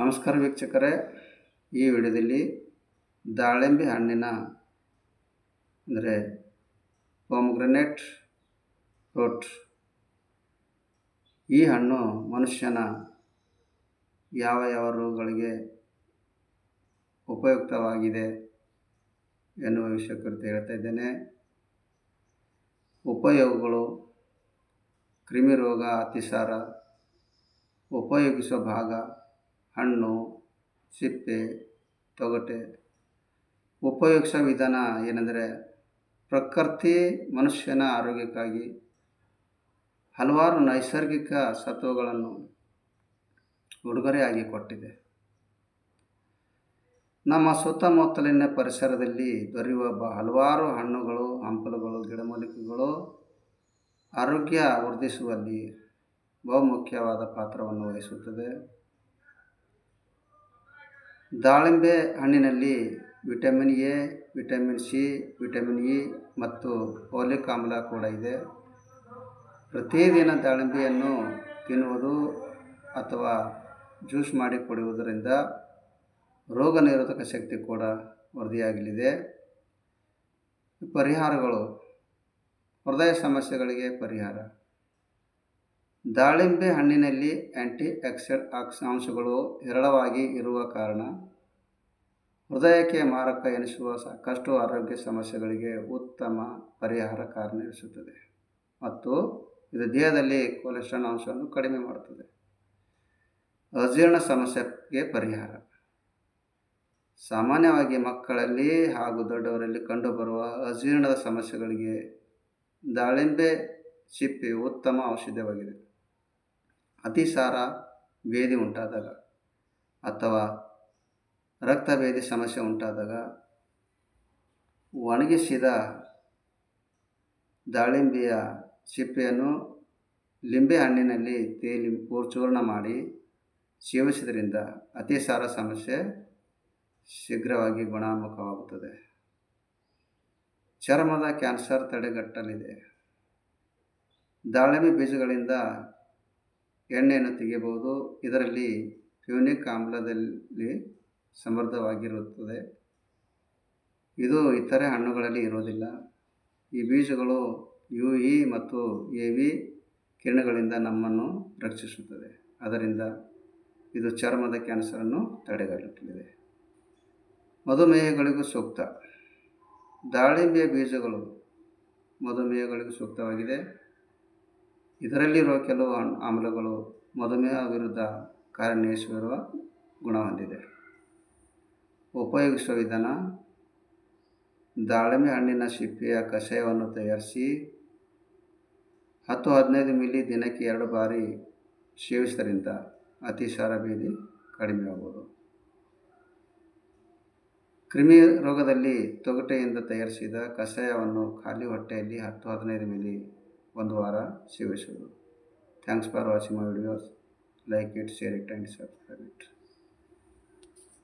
ನಮಸ್ಕಾರ ವೀಕ್ಷಕರೇ. ಈ ವಿಡಿಯೋದಲ್ಲಿ ದಾಳಿಂಬೆ ಹಣ್ಣಿನ, ಅಂದರೆ ಪೊಮ್ಗ್ರನೇಟ್ ಫ್ರೂಟ್ ಈ ಹಣ್ಣು ಮನುಷ್ಯನ ಯಾವ ಯಾವ ರೋಗಗಳಿಗೆ ಉಪಯುಕ್ತವಾಗಿದೆ ಎನ್ನುವ ವಿಷಯ ಕುರಿತು ಹೇಳ್ತಾ ಇದ್ದೇನೆ. ಉಪಯೋಗಗಳು, ಕ್ರಿಮಿರೋಗ, ಅತಿಸಾರ ಉಪಯೋಗಿಸುವ ಭಾಗ ಹಣ್ಣು, ಸಿಪ್ಪೆ, ತೊಗಟೆ. ಉಪಯೋಗಿಸೋ ವಿಧಾನ ಏನೆಂದರೆ ಪ್ರಕೃತಿ ಮನುಷ್ಯನ ಆರೋಗ್ಯಕ್ಕಾಗಿ ಹಲವಾರು ನೈಸರ್ಗಿಕ ಸತ್ವಗಳನ್ನು ಉಡುಗೊರೆಯಾಗಿ ಕೊಟ್ಟಿದೆ. ನಮ್ಮ ಸುತ್ತಮುತ್ತಲಿನ ಪರಿಸರದಲ್ಲಿ ದೊರೆಯುವ ಬ ಹಲವಾರು ಹಣ್ಣುಗಳು, ಹಂಪಲುಗಳು, ಗಿಡಮೂಲಿಕೆಗಳು ಆರೋಗ್ಯ ವೃದ್ಧಿಸುವಲ್ಲಿ ಬಹುಮುಖ್ಯವಾದ ಪಾತ್ರವನ್ನು ವಹಿಸುತ್ತದೆ. ದಾಳಿಂಬೆ ಹಣ್ಣಿನಲ್ಲಿ vitamin A, vitamin C, vitamin E ಮತ್ತು ಪೋಲಿಕ್ ಆಮ್ಲ ಕೂಡ ಇದೆ. ಪ್ರತಿದಿನ ದಾಳಿಂಬೆಯನ್ನು ತಿನ್ನುವುದು ಅಥವಾ ಜ್ಯೂಸ್ ಮಾಡಿ ಕುಡಿಯುವುದರಿಂದ ರೋಗ ನಿರೋಧಕ ಶಕ್ತಿ ಕೂಡ ವರದಿಯಾಗಲಿದೆ. ಪರಿಹಾರಗಳು ಹೃದಯ ಸಮಸ್ಯೆಗಳಿಗೆ ಪರಿಹಾರ. ದಾಳಿಂಬೆ ಹಣ್ಣಿನಲ್ಲಿ ಆ್ಯಂಟಿ ಆಕ್ಸಿಡ್ ಆಕ್ಸಾಂಶಗಳು ಹೇರಳವಾಗಿ ಇರುವ ಕಾರಣ ಹೃದಯಕ್ಕೆ ಮಾರಕ ಎನಿಸುವ ಸಾಕಷ್ಟು ಆರೋಗ್ಯ ಸಮಸ್ಯೆಗಳಿಗೆ ಉತ್ತಮ ಪರಿಹಾರ ಕಾರ್ಯನಿರ್ವಹಿಸುತ್ತದೆ ಮತ್ತು ಇದು ದೇಹದಲ್ಲಿ ಕೊಲೆಸ್ಟ್ರಾಲ್ ಅಂಶವನ್ನು ಕಡಿಮೆ ಮಾಡುತ್ತದೆ. ಅಜೀರ್ಣ ಸಮಸ್ಯೆಗೆ ಪರಿಹಾರ. ಸಾಮಾನ್ಯವಾಗಿ ಮಕ್ಕಳಲ್ಲಿ ಹಾಗೂ ದೊಡ್ಡವರಲ್ಲಿ ಕಂಡುಬರುವ ಅಜೀರ್ಣದ ಸಮಸ್ಯೆಗಳಿಗೆ ದಾಳಿಂಬೆ ಸಿಪ್ಪೆ ಉತ್ತಮ ಔಷಧವಾಗಿದೆ. ಅತಿಸಾರ ಭೇದಿ ಉಂಟಾದಾಗ ಅಥವಾ ರಕ್ತಭೇದಿ ಸಮಸ್ಯೆ ಉಂಟಾದಾಗ ಒಣಗಿಸಿದ ದಾಳಿಂಬೆಯ ಸಿಪ್ಪೆಯನ್ನು ಲಿಂಬೆ ಹಣ್ಣಿನಲ್ಲಿ ತೇಲಿ ಚೂರ್ಣ ಮಾಡಿ ಸೇವಿಸಿದ್ರಿಂದ ಅತಿಸಾರ ಸಮಸ್ಯೆ ಶೀಘ್ರವಾಗಿ ಗುಣಮುಖವಾಗುತ್ತದೆ ಚರ್ಮದ ಕ್ಯಾನ್ಸರ್ ತಡೆಗಟ್ಟಲಿದೆ. ದಾಳಿಂಬೆ ಬೀಜಗಳಿಂದ ಎಣ್ಣೆಯನ್ನು ತೆಗೆಯಬಹುದು. ಇದರಲ್ಲಿ ಫ್ಯೂನಿಕ್ ಆಮ್ಲದಲ್ಲಿ ಸಮೃದ್ಧವಾಗಿರುತ್ತದೆ. ಇದು ಇತರೆ ಹಣ್ಣುಗಳಲ್ಲಿ ಇರುವುದಿಲ್ಲ. ಈ ಬೀಜಗಳು ಯು ಇ ಮತ್ತು ಎ ವಿ ಕಿರಣಗಳಿಂದ ನಮ್ಮನ್ನು ರಕ್ಷಿಸುತ್ತದೆ. ಅದರಿಂದ ಇದು ಚರ್ಮದ ಕ್ಯಾನ್ಸರನ್ನು ತಡೆಗಟ್ಟಲಿದೆ. ಮಧುಮೇಹಗಳಿಗೂ ಸೂಕ್ತ. ದಾಳಿಂಬೆಯ ಬೀಜಗಳು ಮಧುಮೇಹಗಳಿಗೂ ಸೂಕ್ತವಾಗಿದೆ. ಇದರಲ್ಲಿರುವ ಕೆಲವು ಆಮ್ಲಗಳು ಮಧುಮೇಹ ವಿರುದ್ಧ ಕಾರ್ಯನಿರ್ವಹಿಸಿರುವ ಗುಣ ಹೊಂದಿದೆ. ಉಪಯೋಗಿಸುವ ವಿಧಾನ, ದಾಳಿಂಬೆ ಹಣ್ಣಿನ ಸಿಪ್ಪೆಯ ಕಷಾಯವನ್ನು ತಯಾರಿಸಿ ಹತ್ತು ಹದಿನೈದು ಮಿಲಿ ದಿನಕ್ಕೆ ಎರಡು ಬಾರಿ ಸೇವಿಸಿದ್ರಿಂದ ಅತಿಸಾರ ಭೇದಿ ಕಡಿಮೆಯಾಗುವುದು ಕ್ರಿಮಿ ರೋಗದಲ್ಲಿ ತೊಗಟೆಯಿಂದ ತಯಾರಿಸಿದ ಕಷಾಯವನ್ನು ಖಾಲಿ ಹೊಟ್ಟೆಯಲ್ಲಿ ಹತ್ತು ಹದಿನೈದು ಮಿಲಿ ಒಂದು ವಾರ ಸೇವಿಸುವುದು thanks for watching my videos like it share it and subscribe it